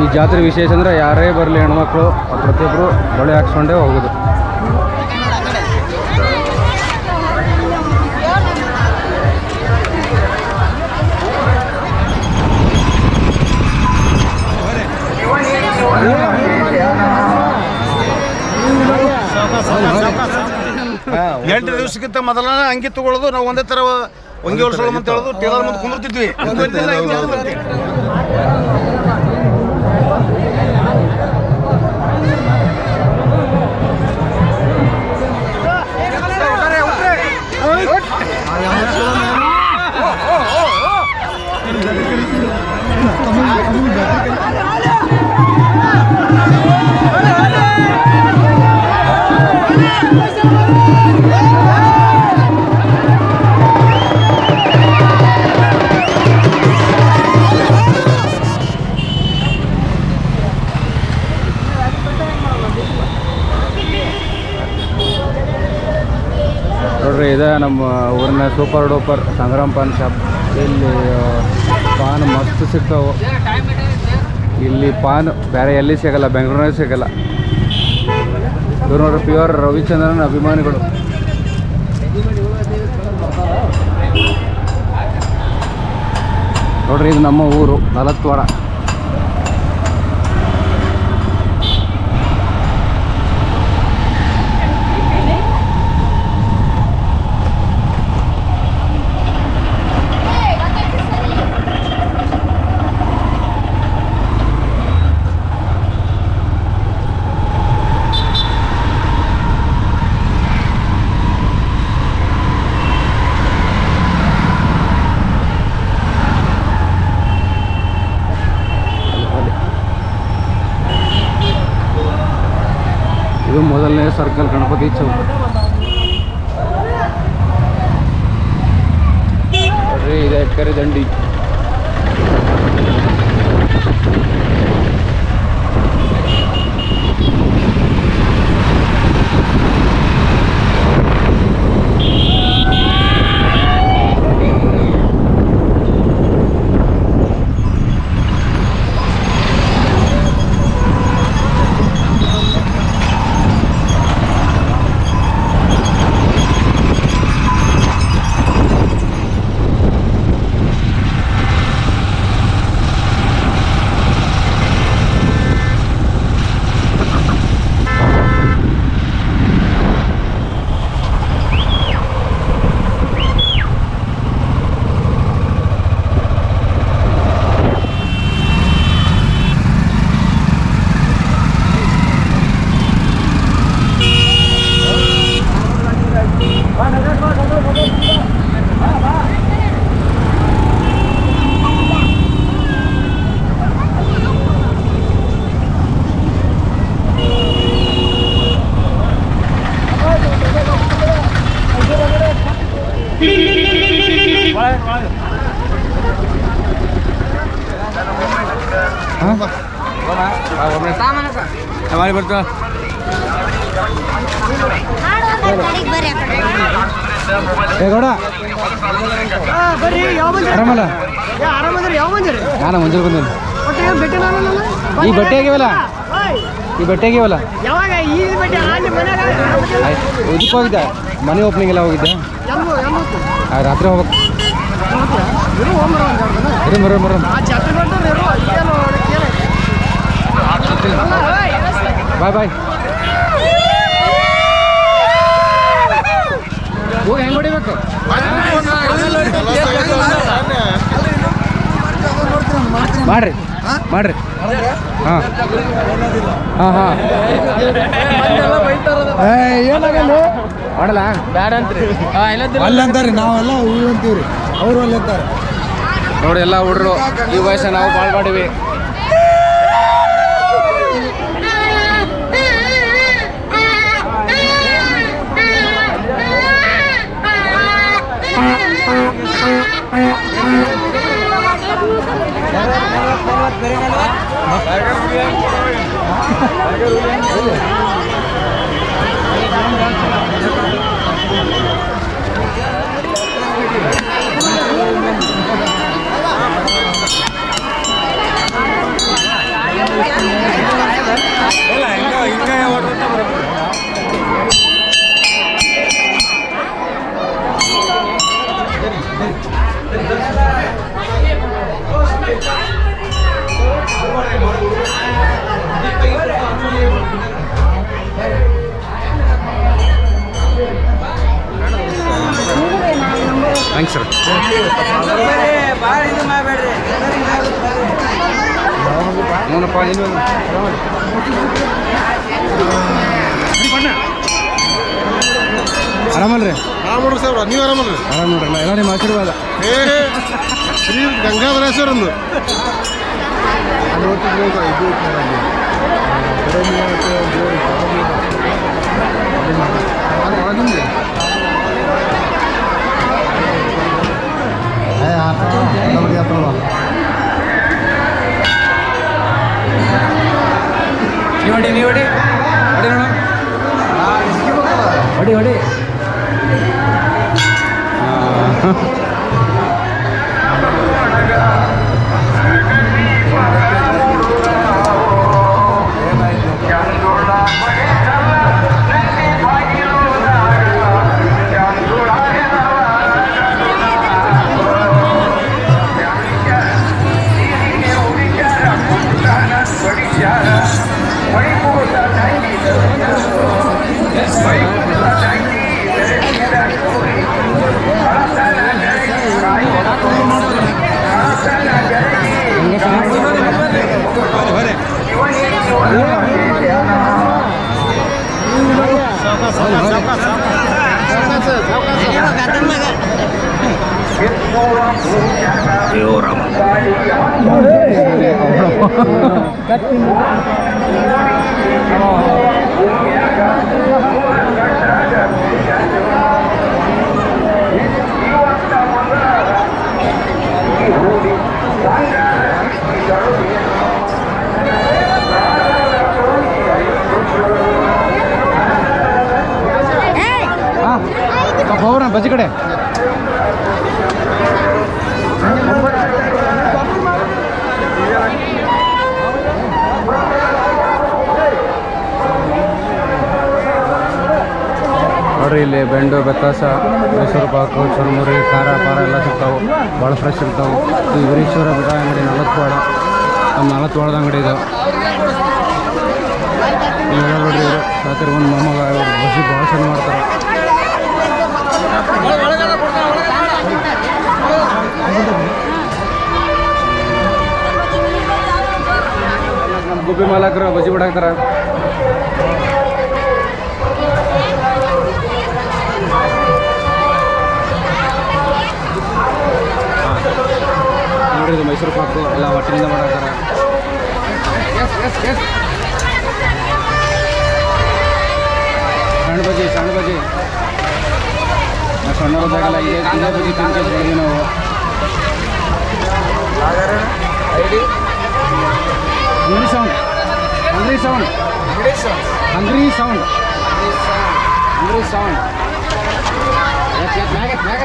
ಈ ಜಾತ್ರೆ ವಿಶೇಷ ಅಂದರೆ ಯಾರೇ ಬರಲಿ ಹೆಣ್ಮಕ್ಳು ಪ್ರತಿಯೊಬ್ಬರು ಬಳೆ ಹಾಕ್ಸ್ಕೊಂಡೇ ಹೋಗೋದು. ಎಂಟು ದಿವಸಕ್ಕಿಂತ ಮೊದಲನೇ ಅಂಗಿ ತಗೊಳ್ಳೋದು ನಾವು ಒಂದೇ ತರ ಒಂಗೆ ಹೊಲ್ಸೋಳು ಅಂತ ಹೇಳೋದು, ಟೇಲರ್ ಮುಂದೆ ಕುಂದಿರ್ತಿದ್ವಿ. ಊರಿನ super duper Sangram paan shop. ಇಲ್ಲಿ ಪಾನ್ ಮಸ್ತ್ ಸಿಗ್ತಾವೆ. ಇಲ್ಲಿ ಪಾನ್ ಬೇರೆ ಎಲ್ಲಿ ಸಿಗಲ್ಲ, ಬೆಂಗಳೂರಲ್ಲಿ ಸಿಗಲ್ಲ. ಇವ್ರು ನೋಡ್ರಿ ಪ್ಯೂರ್ ರವಿಚಂದ್ರನ್ ಅಭಿಮಾನಿಗಳು. ನೋಡ್ರಿ, ಇದು ನಮ್ಮ ಊರು ನಲತ್ವಾಡ ಇದು ಮೊದಲನೇ ಸರ್ಕಲ್ ಗಣಪತಿ ಚೌಕ ನೋಡ್ರಿ ಇದು ಎಟ್ಕರಿ ದಂಡಿ. ಮಾಡಿ ಬರ್ತಾ. ಗೌಡ. ಬರ್ರಿ ಯಾವ ಬಂದ್ರಿ ಆರಾಮಲ್ಲ? ಆರಾಮದ್ರಿ ಯಾವ ಬಂದಿರಿ ನಾನು ಏನು ಭೇಟಿ ಈ ಬಟ್ಟೆ ಆಗಿವಲ್ಲ ಈ ಬಟ್ಟೆ ಆಗಿವಲ್ಲ ಯಾವಾಗ ಈ ಇದಕ್ಕೆ ಹೋಗಿದ್ದೆ. ಮನೆ ಓಪನಿಂಗ್ ಎಲ್ಲ ಹೋಗಿದ್ದೆ. ರಾತ್ರಿ ಹೋಗ್ಬೇಕು. ಇರು ಮರ ಮರ ಆ ಜಾತ್ರೆ ಬಂದ್ರೆ ಇರು ಏನು ಏನು ಬಾಯ್ ಬಾಯ್ ಹೋಗಿ ಹೆಂಗೆ ಹೊಡಿಬೇಕು? ಮಾಡ್ರಿ ಮಾಡ್ರಿ. ಹಾಂ. ಹಾಂ ಹಾಂ. ಏನಾಗಲ್ಲ? ಮಾಡಲ್ಲ? ಬ್ಯಾಡ ಅಂತ್ರಿ ಅಲ್ಲಿ ಅಂತಾರೆ ನಾವೆಲ್ಲ ಹೂ ಅಂತೀವ್ರಿ. ಅವ್ರು ಅಲ್ಲಿ ಅಂತಾರೆ ನೋಡಿ ಎಲ್ಲ ಹುಡ್ರು ಈ ವಯಸ್ಸ ನಾವು ಬಾಳ್ ಮಾಡಿವಿ. ಸರ್ ನೋಡಪ್ಪ ನೀನು ಆರಾಮಲ್ರಿ ಆರಾಮ್ ನೋಡ್ರಿ ಸರ್ ನೀವು ಆರಾಮಲ್ರಿ ಆರಾಮ್ ನೋಡ್ರಲ್ಲ ಎಲ್ಲ ನಿಮ್ಮ ಆಶೀರ್ವಾದ ಏ ಶ್ರೀ ಗಂಗಾಧರೇಶ್ವರಂದು ನೀವು सावकाश सावकाश सावकाश सावकाश सावकाश यो राम Oh, ಬೆಂಡು ಬೆತ್ತಾಸ ಮೈಸೂರು ಪಾಕು ಚುರುಮುರಿ ಖಾರ, ಪಾರ ಎಲ್ಲ ಸಿಗ್ತಾವೆ. ಭಾಳ ಫ್ರೆಶ್ ಇರ್ತಾವೆ. ಈ ವೀರೇಶ್ವರ ಬೆಟ್ಟ ಅಂಗಡಿ ನಲವತ್ತು ನಮ್ಮ ಬಾಳದ ಅಂಗಡಿ ಇದು ನೋಡ್ರಿ ರಾತ್ರಿ ಒಂದು ಮೊಮ್ಮಗ ಬಸ್ಸಿ ಭಾಳ ಚಂದ ಮಾಡ್ತಾರೆ. ಗುಬ್ಬಿ ಮಾಲಕರು ಬಜಿ ಬಿಡಾಕ್ತಾರ ನೋಡ್ರಿ ಇದು ಮೈಸೂರು ಪಾಕು, ಎಲ್ಲ ಹೊಟ್ಟಿನಿಂದ ಮಾಡಾಕ್ತಾರ ಸಣ್ಣ ಬಜ್ಜಿ ಸಣ್ಣ ಬಜ್ಜಿ ನಾವು ಸಣ್ಣ ಹೋದಾಗೆಲ್ಲ ಇದೇ ಇದೇ ಬಜ್ಜಿ ತಿಂದು ಬೆಳೆದ್ವಿ ನಾವು. Hungry sound hungry sound hungry sound hungry sound ಹೊಡಿ ಮ್ಯಾಗ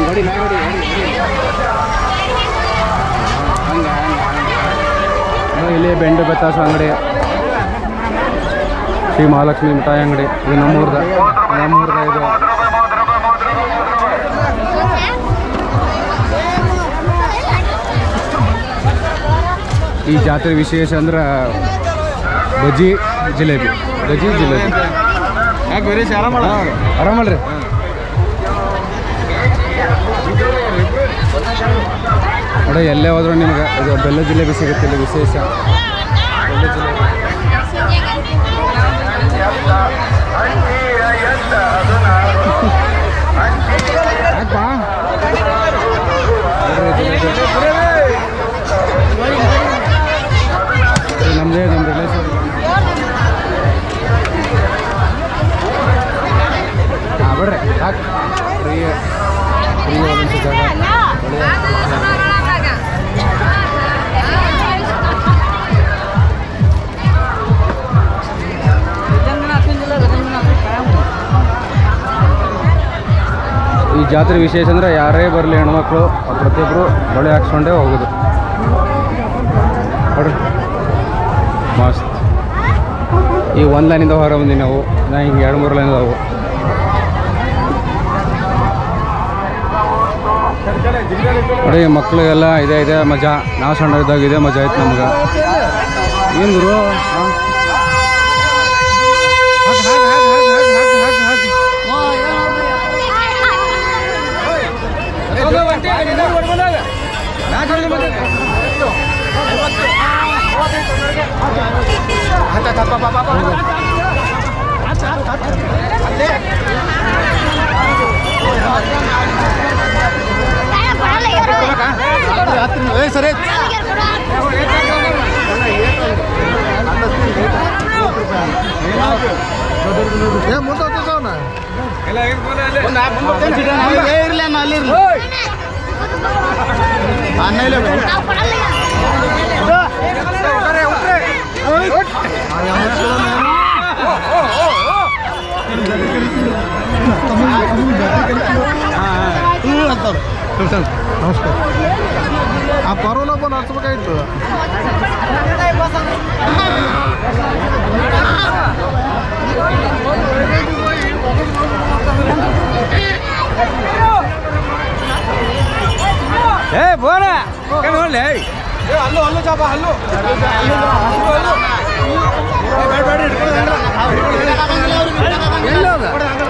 ನೋಡಿ ಹಂಗೆ ಇಲ್ಲಿ ಬೆಂಡು ಬೆತ್ತಾಸು ಅಂಗಡಿ. ಶ್ರೀ ಮಹಾಲಕ್ಷ್ಮಿ ಮಿಠಾಯಿ ಅಂಗಡಿ. ಇದು ನಮ್ಮೂರ್ದ. ನಮ್ಮೂರ್ದ ಇದು. ಈ ಜಾತ್ರೆ ವಿಶೇಷ ಅಂದ್ರೆ ಬಜ್ಜಿ ಜಿಲೇಬಿ. ಬಜ್ಜಿ ಜಿಲೇಬಿ. ಯಾಕೆ ಆರಾಮಲ್ರಿ? ನೋಡಿ ಎಲ್ಲೇ ಹೋದ್ರು ನಿಮ್ಗೆ ಇದು ಬೆಲ್ಲ ಜಿಲೇಬಿ ಸಿಗುತ್ತೆ ಇಲ್ಲಿ ವಿಶೇಷ. ಬೆಲ್ಲ ನಮ್ಮದೇ ನಮ್ಮ ಹಾಂ ಬಿಡ್ರಿ ಹಾಕಿ. ಫ್ರೀ ಈ ಜಾತ್ರೆ ವಿಶೇಷ ಅಂದ್ರೆ ಯಾರೇ ಬರಲಿ ಹೆಣ್ಮಕ್ಳು ಪ್ರತಿಯೊಬ್ಬರು ಬಳೆ ಹಾಕ್ಸ್ಕೊಂಡೇ ಹೋಗೋದು. ಮಸ್ತ್. ಈ ಒಂದು ಲೈನಿಂದ ಹೊರ ಬಂದಿ ನಾವು. ನಾ ಹಿಂಗೆ ಎರಡು ಮೂರು ಲೈನ್ ಅದಾವು. ನೋಡಿ ಮಕ್ಳಿಗೆಲ್ಲ ಇದೆ ಇದೆ ಮಜಾ ನಾ ಸಣ್ಣ ಇದ್ದಾಗ ಇದೆ ಮಜಾ ಆಯ್ತು ನಮ್ಗೆ ಏನು ಗುರು ಹಾ ಸರಿ. ಏ ಮುಂದೆ ಹೋಗ್ತಿದ್ದವನ ಇರ್ಲಿ ಅಣ್ಣ ಅಲ್ಲಿ ಇರ್ಲಿ. ಅನ್ನ ಇಲ್ಲ ನಾವು ಕೊಡಲ್ಲ ನಮಸ್ಕಾರ. ಆ ಪರೋನ ಬಂದು ಹಚ್ಬೇಕಾಯ್ತು ಏ ಬೋರ. ನೋಡ್ಲಿ ಹಲ್ಲು ಹಲ್ಲು ಚಾಪ ಹಲ್ಲು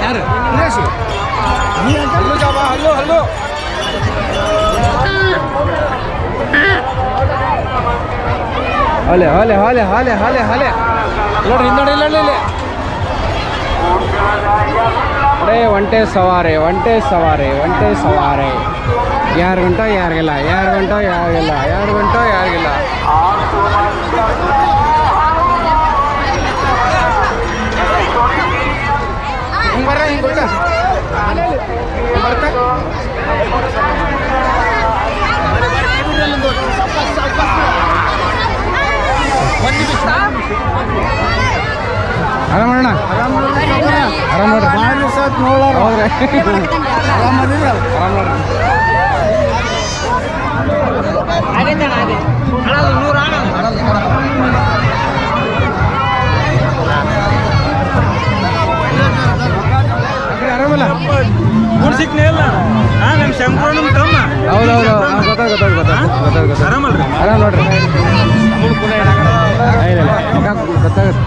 ಯಾರು? ಹಾಲೆ ಹಾಲೆ ಹಾಲೆ ಹಾಲೆ ಹಾಲೆ ಹಾಲೆ ನೋಡ್ರಿ ನೋಡಿ ಇಲ್ಲ ಅರೇ, ಒಂಟೆ ಸವಾರಿ ಒಂಟೆ ಸವಾರಿ ಒಂಟೆ ಸವಾರಿ. ಯಾರು ಗಂಟೋ ಯಾರಿಗಿಲ್ಲ ಯಾರು ಗಂಟೋ ಯಾರಿಗಿಲ್ಲ ಯಾರು ಗಂಟೋ ಯಾರಿಗಿಲ್ಲ ಹಿಂಗ್ ಬರ್ರ ಆರಾಮ ಅಣ್ಣ? ಆರಾಮ ನೋಡ್ರಿ. ಆರಾಮ ನೋಡ್ರಿ ಆರಾಮಲ್ಲ? ಹೌದೌದು. ಗೊತ್ತಾಗ ಗೊತ್ತಾಗ ಗೊತ್ತಾಗ ಗೊತ್ತಾಗ ಆರಾಮಲ್ರಿ ಆರಾಮ ನೋಡ್ರಿ. ಇಲ್ಲ ಇಲ್ಲ ಗೊತ್ತಾಗುತ್ತೆ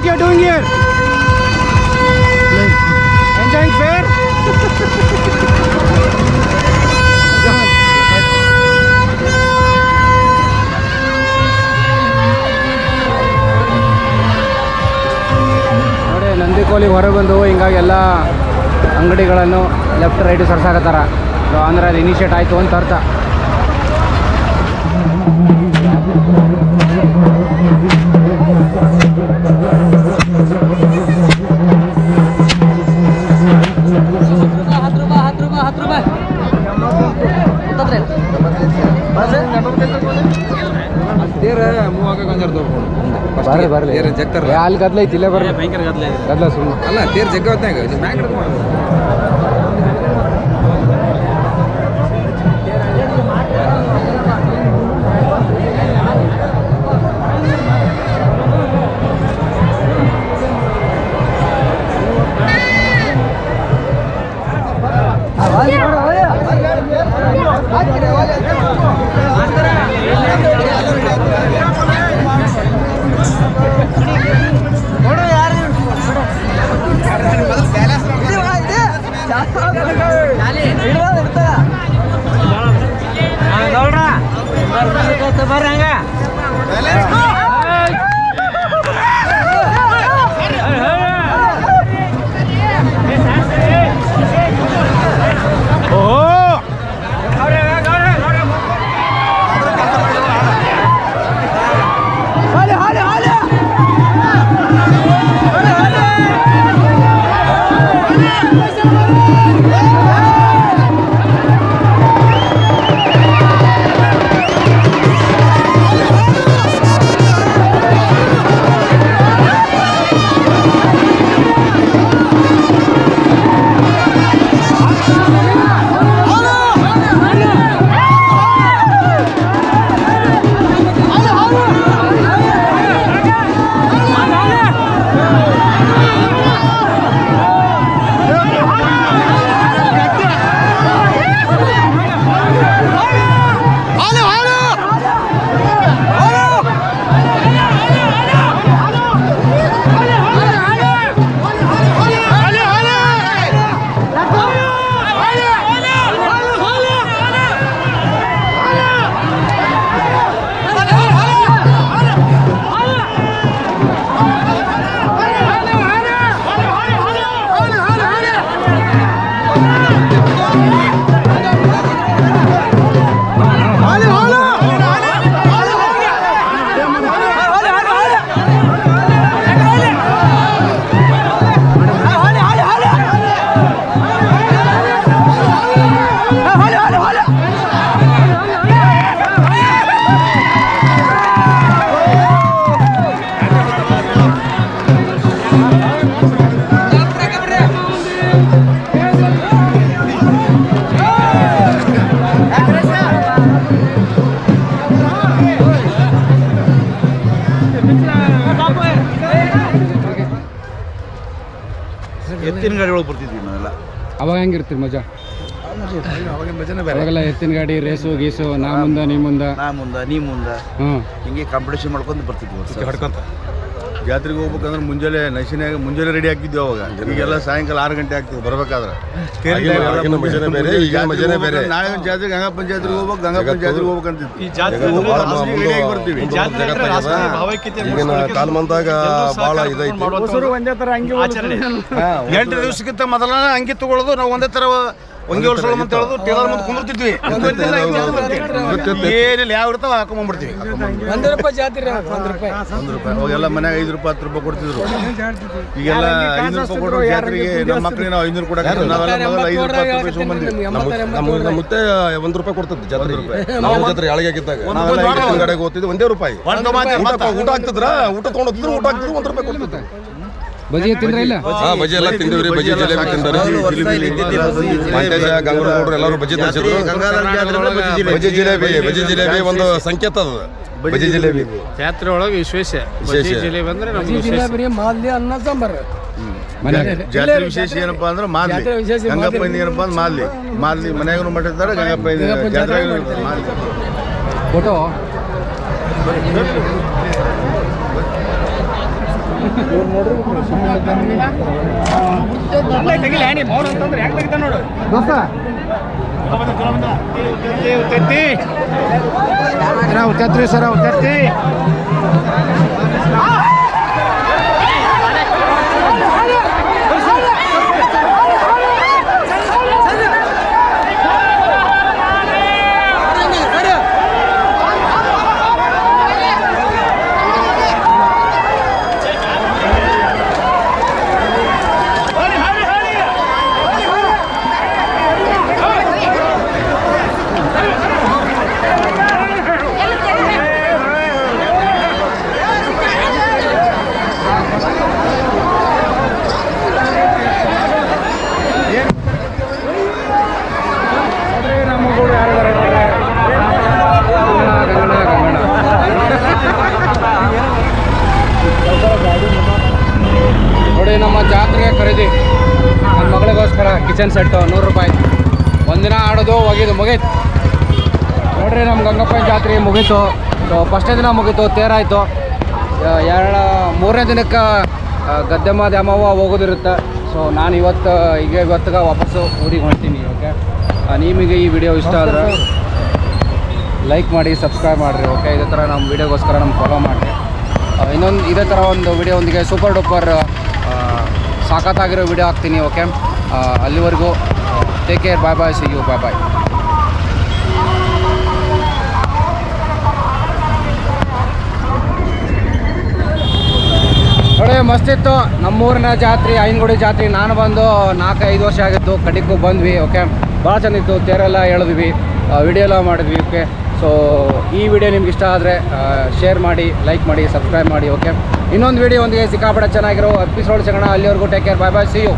ಮಗ, you're doing here? Enjoying fair? ನೋಡಿ ಫೇರ್ ನೋಡಿ ನಂದಿಕೋಲಿ ಹೊರಗೆ ಬಂದು ಹಿಂಗಾಗಿ ಎಲ್ಲ ಅಂಗಡಿಗಳನ್ನು ಲೆಫ್ಟ್ ರೈಟ್ ಸರ್ಸಾಕತ್ತಾರ ಅಂದ್ರೆ ಅದು ಇನಿಷಿಯೇಟ್ ಆಯಿತು ಅಂತ ಅರ್ಥ ಬರ್ರಿ ಬರ್ರಿ ಏ, ಅಲ್ಲಿ ಗದ್ಲ ಐತಿ ಇಲ್ಲೇ ಬರ್ರಿ ಭಯಂಕರ ಗದ್ಲ ಗದ್ಲ ಸುಮ್ಮನೆ ಅಲ್ಲ ತೇರ್ ಜಗ್ಗ ಹೊತ್ನಾಗ ಮ್ಯಾಗ நான் சொல்றேன். பாருங்க ಗಾಡಿ ಒಳಗೆ ಬರ್ತಿದ್ವಿ ನಾವೆಲ್ಲ. ಅವಾಗ ಹೆಂಗಿರ್ತೀರಿ ಮಜಾ? ಅವಾಗಿನ ಭಜನೆ ಬೇರೆ ಅವಾಗೆಲ್ಲ ಎತ್ತಿನ ಗಾಡಿ ರೇಸು ಗೀಸು ನಾ ಮುಂದ ನೀ ಮುಂದ. ನಾ ಮುಂದೆ ನೀ ಮುಂದೆ. ಹ್ಞೂ ಹಿಂಗೆ ಕಾಂಪಿಟೇಷನ್ ಮಾಡ್ಕೊಂಡು ಬರ್ತಿದ್ವಿ ಹೊಡ್ಕೊಂತ ಜಾತ್ರೆಗೆ ಹೋಗ್ಬೇಕಂದ್ರೆ ಮುಂಜಾನೆ ನಶಿನ್ಯಾಗ ಮುಂಜಾನೆ ರೆಡಿ ಆಗ್ತಿದ್ವಿ ಅವಾಗ. ಈಗೆಲ್ಲ ಸಾಯಂಕಾಲ ಆರು ಗಂಟೆ ಆಗ್ತಿದ್ವಿ ಬರ್ಬೇಕಾದ್ರೆ. ನಾಳೆ ಒಂದು ಜಾತ್ರೆಗೆ ಗಂಗಪ್ಪನ ಜಾತ್ರೆಗೆ ಹೋಗ್ಬೇಕು ಗಂಗಾ ಜಾತ್ರೆಗೆ ಹೋಗ್ಬೇಕಂತಿದ್ವಿ ಈ ಆಗಿ ಬರ್ತೀವಿ. ಒಂದು. ಈಗಿನ ಕಾಲಮಾನದಾಗ ಭಾಳ ಇದೈತಿ ಎಂಟು ದಿವಸಕ್ಕಿಂತ ಮೊದಲನೇ ಅಂಗಿ ತಗೊಳ್ಳೋದು ನಾವು ಒಂದೇ ತರ ಒಂಗಿ ವರ್ಷ ಅಂತ ಹೇಳೋದು ಟೇಲರ್ ಮುಂದೆ ಕುಂದಿರ್ತಿದ್ವಿ. ಏನಿಲ್ಲ ಯಾವ ಇರ್ತಾವ ಹಾಕೊಂಡ್ಬಿಡ್ತೀವಿ ಒಂದು ರೂಪಾಯಿ ಜಾತ್ರೆ ಒಂದು ರೂಪಾಯಿ. ಒಂದು ರೂಪಾಯಿ. ಅವಾಗೆಲ್ಲ ಮನ್ಯಾಗ ಐದು ರೂಪಾಯಿ ಹತ್ತು ರೂಪಾಯಿ ಕೊಡ್ತಿದ್ರು. ಈಗೆಲ್ಲ ಐದು ರೂಪಾಯಿ ಕೊಡೋ ಜಾತ್ರೆಗೆ ನಮ್ಮ ಮಕ್ಕಳಿಗೆ ನಾವು ಐನೂರು ಕೊಡಕ್ಕೆ ನಾವೆಲ್ಲ ಮೊದಲು ಐದು ರೂಪಾಯಿ ಹತ್ತು ರೂಪಾಯಿ ನಮ್ಮ ನಮ್ಮ ಮುತ್ತೆ ಒಂದು ರೂಪಾಯಿ ಕೊಡ್ತದ್ದು ಜಾತ್ರೆ ನಾವು ಜಾತ್ರೆ ಯಾಳಿಗಾಗಿದ್ದಾಗ ಒಂದು ನಾವೆಲ್ಲ ಕಡೆಗೆ ಹೋಗ್ತಿದ್ವಿ ಒಂದೇ ರೂಪಾಯಿ. ಒಂದು ಊಟ ಹಾಕ್ತಿದ್ರ ಆಗ್ತದ್ರ ಊಟ ತೊಗೊಂಡೋಗ್ತಿದ್ರು ಊಟ ಆಗ್ತಿದ್ರು ಒಂದು ರೂಪಾಯಿ ಕೊಡ್ತಿದ್ರು. ಬಜಿ ತಿಂದ್ರೆ ಇಲ್ಲ? ಹಾ ಬಜ್ಜಿ ಎಲ್ಲ ತಿಂದಿವ್ರಿ ಬಜ್ಜಿ ಜಿಲೇಬಿ ತಿಂದಾರೆ ಮಂಟೇಶ ಗಂಗೂರು ಗೌಡ್ರು ಎಲ್ಲರೂ ಬಜ್ಜಿ ತರಿಸಿದ್ರು. ಬಜ್ಜಿ ಜಿಲೇಬಿ. ಜಿಲೇಬಿ ಒಂದು ಸಂಕೇತ ಅದು. ಜಿಲೇಬಿ. ಜಾತ್ರೆ ಒಳಗೆ ವಿಶೇಷ. ಜಿಲೇಬಿ ಅಂದ್ರೆ ನಮ್ಗೆ ಜಿಲೇಬಿ ಅನ್ನ ಸಾಂಬಾರು. ಜಾತ್ರೆ ವಿಶೇಷ ಏನಪ್ಪಾ ಅಂದ್ರೆ ಮಾದ್ಲಿ ಜಾತ್ರೆ ವಿಶೇಷ ಗಂಗಪ್ಪ ಏನಪ್ಪಾ ಅಂದ್ರೆ ಮಾದ್ಲಿ ಮಾದ್ಲಿ ಮನೆಯಾಗೂ ಮಾಡಿರ್ತಾರೆ ಗಂಗಪ್ಪ ಗಂಗಪ್ಪ ಜಾತ್ರೆ ನೋಡು ಸರ ಉತ್ತತ್ತಿ ನೋಡಿ ನಮ್ಮ ಜಾತ್ರೆಗೆ ಖರೀದಿ ನನ್ನ ಮಗಳಿಗೋಸ್ಕರ ಕಿಚನ್ ಸೆಟ್ಟು ನೂರು ರೂಪಾಯಿ. ಒಂದಿನ ಆಡೋದು ಹೋಗಿದ್ದು ಮುಗೀತು. ನೋಡ್ರಿ ನಮ್ಮ ಗಂಗಪ್ಪನ ಜಾತ್ರೆ ಮುಗೀತು. ಸೊ ಫಸ್ಟ್ನೇ ದಿನ ಮುಗೀತು ತೇರಾಯಿತು. ಎರಡು ಮೂರನೇ ದಿನಕ್ಕೆ ಗದ್ದೆ ಗದ್ದೆಮ್ಮ ದ್ಯಾಮವ್ವ ಹೋಗೋದಿರುತ್ತೆ. ಸೊ ನಾನು ಇವತ್ತು ಈಗ ಇವತ್ತಿಗೆ ವಾಪಸ್ಸು ಊರಿಗೆ ಹೊಂಟೀನಿ ಓಕೆ? ನಿಮಗೆ ಈ ವಿಡಿಯೋ ಇಷ್ಟ ಆದರೆ ಲೈಕ್ ಮಾಡಿ ಸಬ್ಸ್ಕ್ರೈಬ್ ಮಾಡಿರಿ ಓಕೆ? ಇದೇ ಥರ ನಮ್ಮ ವೀಡಿಯೋಗೋಸ್ಕರ ನಮ್ಮ ಫಾಲೋ ಮಾಡಿರಿ. ಇನ್ನೊಂದು ಇದೇ ಥರ ಒಂದು ವಿಡಿಯೋ ಒಂದಿಗೆ ಸೂಪರ್ ಡೂಪರ್ ಸಾಕತ್ತಾಗಿರೋ ವಿಡಿಯೋ ಹಾಕ್ತೀನಿ ಓಕೆ? ಅಲ್ಲಿವರೆಗೂ take care bye bye see you bye bye ನೋಡಿ ಮಸ್ತಿತ್ತು ನಮ್ಮೂರಿನ ಜಾತ್ರೆ, ಐನಗುಡಿ ಜಾತ್ರೆ, ನಾನು ಬಂದು ನಾಲ್ಕೈದು ವರ್ಷ ಆಗಿತ್ತು, ಕಡಿಗೂ ಬಂದ್ವಿ ಓಕೆ ಭಾಳ ಚೆನ್ನಿತ್ತು ಇತ್ತು ತೇರೆಲ್ಲ ಎಳೆದ್ವಿ ವಿಡಿಯೋ ಎಲ್ಲ ಮಾಡಿದ್ವಿ ಓಕೆ ಸೊ ಈ ವಿಡಿಯೋ ನಿಮ್ಗೆ ಇಷ್ಟ ಆದರೆ ಶೇರ್ ಮಾಡಿ ಲೈಕ್ ಮಾಡಿ ಸಬ್ಸ್ಕ್ರೈಬ್ ಮಾಡಿ ಓಕೆ ಇನ್ನೊಂದು ವಿಡಿಯೋ ಒಂದಿಗೆ ಸಿಕ್ಕಾಪಟ್ಟೆ ಚೆನ್ನಾಗಿರೋ ಎಪಿಸೋಡ್ ಸಿಗೋಣ. ಅಲ್ಲಿವರೆಗೂ take care bye bye see you